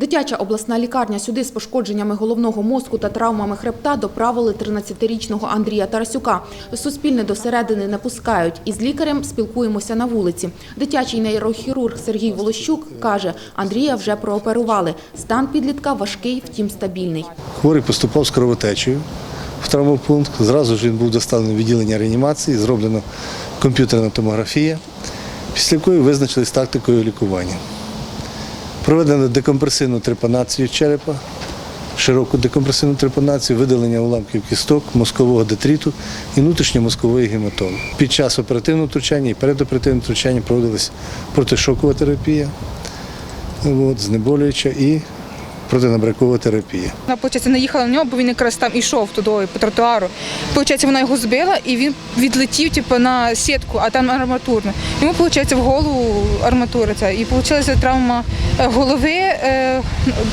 Дитяча обласна лікарня сюди з пошкодженнями головного мозку та травмами хребта доправили 13-річного Андрія Тарасюка. Суспільне до середини не пускають. Із лікарем спілкуємося на вулиці. Дитячий нейрохірург Сергій Волощук каже, Андрія вже прооперували. Стан підлітка важкий, втім стабільний. Хворий поступав з кровотечею в травмопункт. Зразу ж він був доставлений в відділення реанімації, зроблено комп'ютерна томографія, після якої визначились тактикою лікування. Проведено декомпресивну трепанацію черепа, широку декомпресивну трепанацію, видалення уламків кісток, мозкового детриту і внутрішньомозкової гематоми. Під час оперативного втручання і передоперативного втручання проводилась протишокова терапія, от, знеболююча і протинабрякова терапія. Вона, виходить, наїхала на нього, бо він якраз там ішов туди по тротуару. Получається, вона його збила і він відлетів типу, на сітку, а там арматурна. Йому, виходить, в голову арматура ця. І вийшла травма е, голови, е,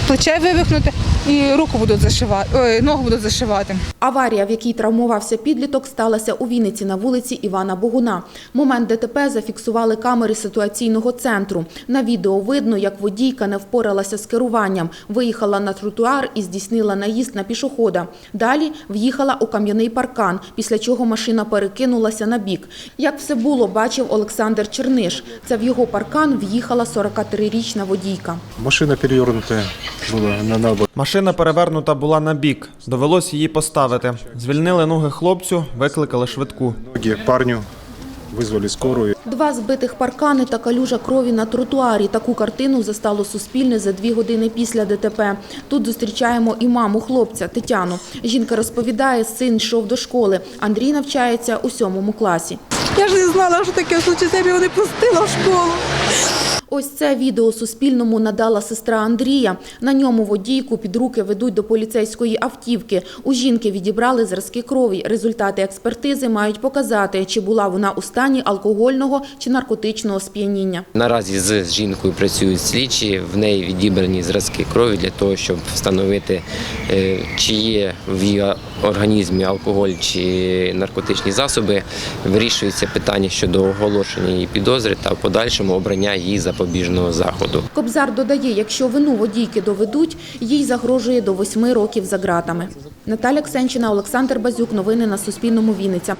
плече вивихнуте і руку будуть зашивати, ой, ногу будуть зашивати. Аварія, в якій травмувався підліток, сталася у Вінниці на вулиці Івана Богуна. Момент ДТП зафіксували камери ситуаційного центру. На відео видно, як водійка не впоралася з керуванням, виїхала на тротуар і здійснила наїзд на пішохода. Далі в'їхала у кам'яний паркан, після чого машина перекинулася на бік. Як все було, бачив Олександр Черниш. Це в його паркан в'їхала 43-річна водійка. Машина перевернутая была на набор. Машина перевернута була на бік. Довелось її поставити. Звільнили ноги хлопцю, викликали швидку. Ноги парню вызвали скорую. Два збитих паркани та калюжа крові на тротуарі. Таку картину застало Суспільне за дві години після ДТП. Тут зустрічаємо і маму хлопця Тетяну. Жінка розповідає, син йшов до школи. Андрій навчається у сьомому класі. Я ж не знала, що таке случиться, я б його не пустила в школу. Ось це відео Суспільному надала сестра Андрія. На ньому водійку під руки ведуть до поліцейської автівки. У жінки відібрали зразки крові. Результати експертизи мають показати, чи була вона у стані алкогольного чи наркотичного сп'яніння. Наразі з жінкою працюють слідчі, в неї відібрані зразки крові для того, щоб встановити, е, чи є в її організмі алкоголь чи наркотичні засоби. Вирішується питання щодо оголошення її підозри та в подальшому обрання її запобіжного заходу. Кобзар додає, якщо вину водійки доведуть, їй загрожує до восьми років за ґратами. Наталя Ксенчина, Олександр Базюк. Новини на Суспільному. Вінниця.